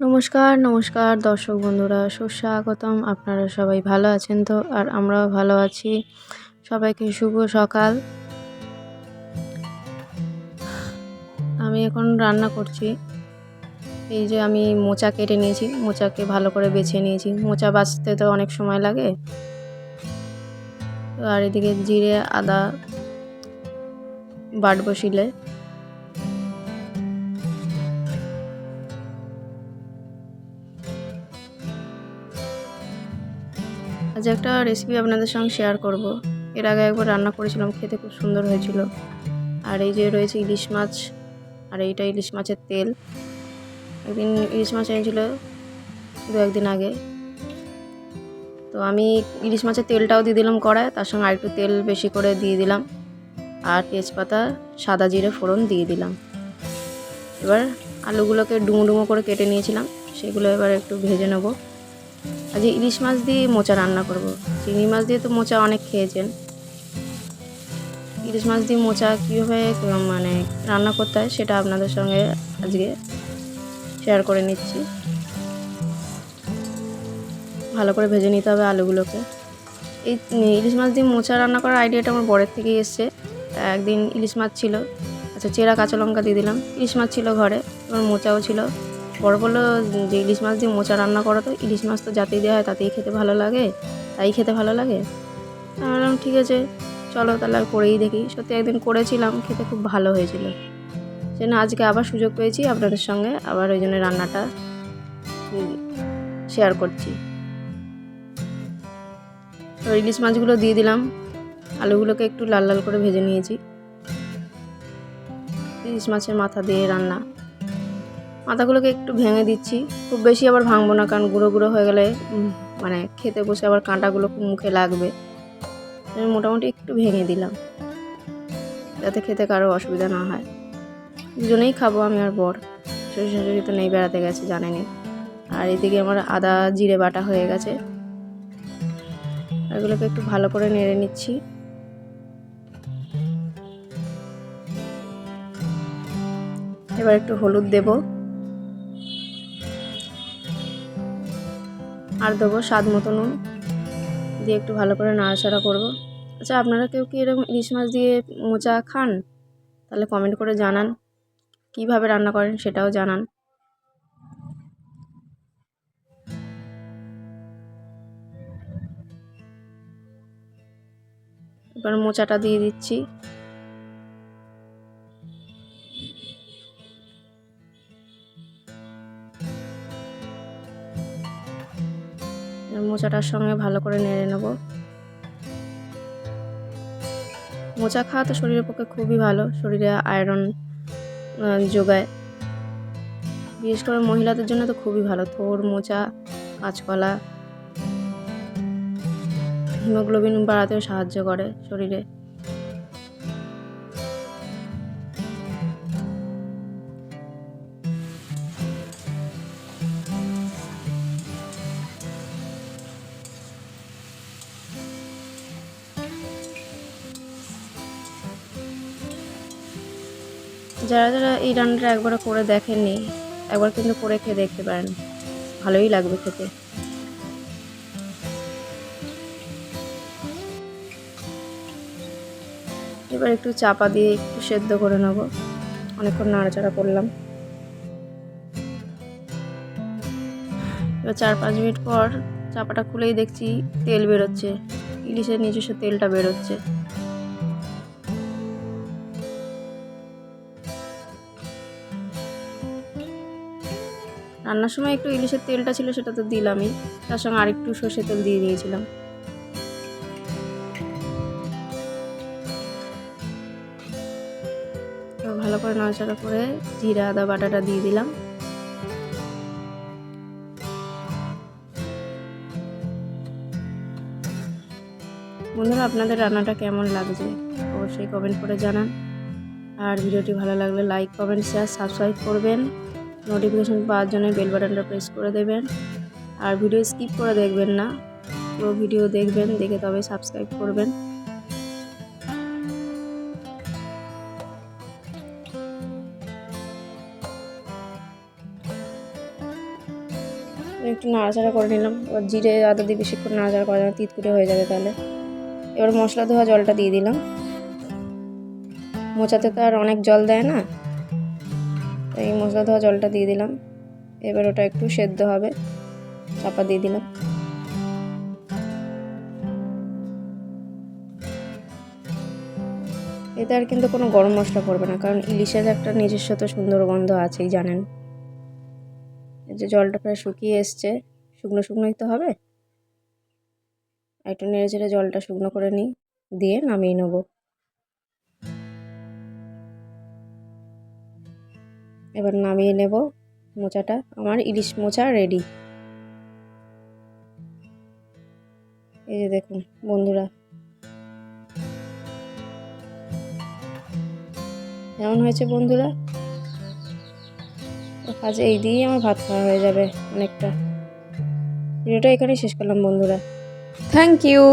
নমস্কার নমস্কার দর্শক বন্ধুরা, সুস্বাগতম। আপনারা সবাই ভালো আছেন তো? আর আমরাও ভালো আছি। সবাইকে শুভ সকাল। আমি এখন রান্না করছি। এই যে আমি মোচা কেটে নিয়েছি, মোচাকে ভালো করে বেছে নিয়েছি। মোচা বাছতে তো অনেক সময় লাগে। আর এদিকে জিরে, আদা বাট বসিলে আজ একটা রেসিপি আপনাদের সঙ্গে শেয়ার করব। এর আগে একবার রান্না করেছিলাম, খেতে খুব সুন্দর হয়েছিল। আর এই যে রয়েছে ইলিশ মাছ, আর এইটা ইলিশ মাছের তেল। একদিন ইলিশ মাছ এনেছিল দু একদিন আগে। তো আমি ইলিশ মাছের তেলটাও দিয়ে দিলাম কড়ায়, তার সঙ্গে আরেকটু তেল বেশি করে দিয়ে দিলাম। আর তেজপাতা, সাদা জিরে ফোড়ন দিয়ে দিলাম। এবার আলুগুলোকে ডুমো ডুমো করে কেটে নিয়েছিলাম, সেগুলো এবার একটু ভেজে নেব। আজ ইলিশ মাছ দিয়ে মোচা রান্না করব। চিংড়ি মাছ দিয়ে তো মোচা অনেক খেয়েছেন। ইলিশ মাছ দিয়ে মোচা কীভাবে মানে রান্না করতে হয় সেটা আপনাদের সঙ্গে আজকে শেয়ার করে নিচ্ছি। ভালো করে ভেজে নিতে হবে আলুগুলোকে। এই ইলিশ মাছ দিয়ে মোচা রান্না করার আইডিয়াটা আমার বরের থেকেই এসছে। একদিন ইলিশ মাছ ছিল। আচ্ছা চেরা কাঁচা লঙ্কা দিয়ে দিলাম। ইলিশ মাছ ছিল ঘরে, এবার মোচাও ছিল। বড় বলল যে ইলিশ মাছ দিয়ে মোচা রান্না করো তো। ইলিশ মাছ তো যাতেই দেওয়া হয় তাতেই খেতে ভালো লাগে, তাই খেতে ভালো লাগে। আমি বললাম, ঠিক আছে, চলো তাহলে আর করেই দেখি। সত্যি একদিন করেছিলাম, খেতে খুব ভালো হয়েছিল। সেজন্য আজকে আবার সুযোগ পেয়েছি আপনাদের সঙ্গে, আবার ওই জন্য রান্নাটা শেয়ার করছি। তো ইলিশ মাছগুলো দিয়ে দিলাম, আলুগুলোকে একটু লাল লাল করে ভেজে নিয়েছি। ইলিশ মাছের মাথা দিয়ে রান্না। মাথাগুলোকে একটু ভেঙে দিচ্ছি। খুব বেশি আবার ভাঙবো না, কারণ গুঁড়ো গুঁড়ো হয়ে গেলে মানে খেতে বসে আবার কাঁটাগুলো খুব মুখে লাগবে। আমি মোটামুটি একটু ভেঙে দিলাম, যাতে খেতে কারও অসুবিধা না হয়। দুজনেই খাব আমি আর বর। শ্বশুর শাশুড়ি তো নেই, বেড়াতে গেছে, জানেনি। আর এদিকে আমার আদা জিরে বাটা হয়ে গেছে। এগুলোকে একটু ভালো করে নেড়ে নিচ্ছি। এবার একটু হলুদ দেবো। আর দেবো স্বাদ মতো নুন। দিয়ে একটু ভালো করে নাড়াচাড়া করব। আচ্ছা আপনারা কেউ কি এরকম ইলিশ মাছ দিয়ে মোচা খান? তাহলে কমেন্ট করে জানান। কীভাবে রান্না করেন সেটাও জানান। এবার মোচাটা দিয়ে দিচ্ছি। মোচাটার সঙ্গে ভালো করে নেড়ে নেব। মোচা খাওয়া তো শরীরের পক্ষে খুবই ভালো, শরীরে আয়রন যোগায়। বিশেষ করে মহিলাদের জন্য তো খুবই ভালো, থোর, মোচা, কাঁচকলা, হিমোগ্লোবিন বাড়াতেও সাহায্য করে শরীরে। যারা যারা এই রান্নাটা একবার করে দেখেননি, একবার কিন্তু করে খেয়ে দেখতে পারেন। ভালোই লাগবে খেতে। এবার একটু চাপা দিয়ে একটু সেদ্ধ করে নেব। অনেকক্ষণ নাড়াচাড়া করলাম। এবার চার পাঁচ মিনিট পর চাপাটা খুলেই দেখছি তেল বেরোচ্ছে। ইলিশের নিজস্ব তেলটা বেরোচ্ছে। রান্নার সময় একটু ইলিশের তেলটা ছিল, সেটা তো দিলামই। তার সঙ্গে আরেকটু সর্ষে তেল দিয়ে দিয়েছিলাম। ভালো করে নাড়াচাড়া করে জিরা, আদা, বাটাটা দিয়ে দিলাম। বন্ধুরা, আপনাদের রান্নাটা কেমন লাগছে? অবশ্যই কমেন্ট করে জানান। আর ভিডিওটি ভালো লাগলে লাইক, কমেন্ট, শেয়ার, সাবস্ক্রাইব করবেন। নোটিফিকেশান পাওয়ার জন্য বেল বাটনটা প্রেস করে দেবেন। আর ভিডিও স্কিপ করে দেখবেন না। পুরো ভিডিও দেখবেন, দেখে তবে সাবস্ক্রাইব করবেন। একটু নাড়াচাড়া করে নিলাম। এবার জিরে আদা দিয়ে বেশিক্ষণ নাড়াচাড়া করা যাবে তিতকুটে হয়ে যাবে তাহলে। এবার মশলা ধোয়া জলটা দিয়ে দিলাম। মোচাতে তো আর অনেক জল দেয় না। এই মশলা ধোয়া জলটা দিয়ে দিলাম। এবার ওটা একটু সেদ্ধ হবে। চাপা দিয়ে দিলাম। এতে আর কিন্তু কোনো গরম মশলা পড়বে না, কারণ ইলিশের একটা নিজস্ব তো সুন্দর গন্ধ আছেই, জানেন। এই যে জলটা প্রায় শুকিয়ে এসছে, শুকনো শুকনোই তো হবে। একটু নেড়ে চেড়ে জলটা শুকনো করে নিই, দিয়ে নামিয়ে নেব। এবার নামিয়ে নেব মোচাটা। আমার ইলিশ মোচা রেডি এই যে দেখুন, বন্ধুরা। কেমন হয়েছে বন্ধুরা? আজ এই দিয়েই আমার ভাত খাওয়া হয়ে যাবে অনেকটা। ভিডিওটা এখানেই শেষ করলাম বন্ধুরা। Thank you